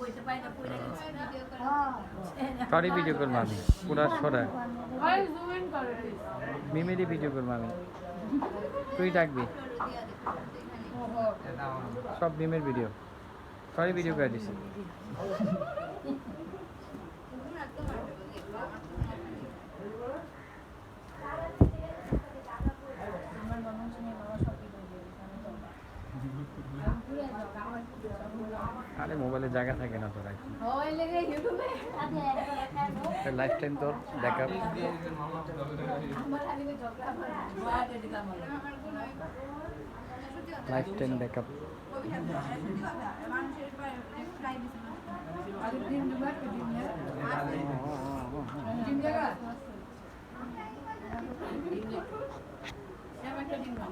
বইতে পাই না পড়ে গেছে। সরি ভিডিও করব আমি পুরা সরা ভাই জুম ইন করে। মিমেরই ভিডিও করব আমি তুই ডাকবি। সব মিমের ভিডিও। সরি ভিডিও করে দিছি। আরে মোবাইলে জায়গা থাকে না তোর এখন লেগে ইউটিউবে লাইফ টাইম তোর দেখা লাইফ টাইম দেখা জায়গা একটা দিন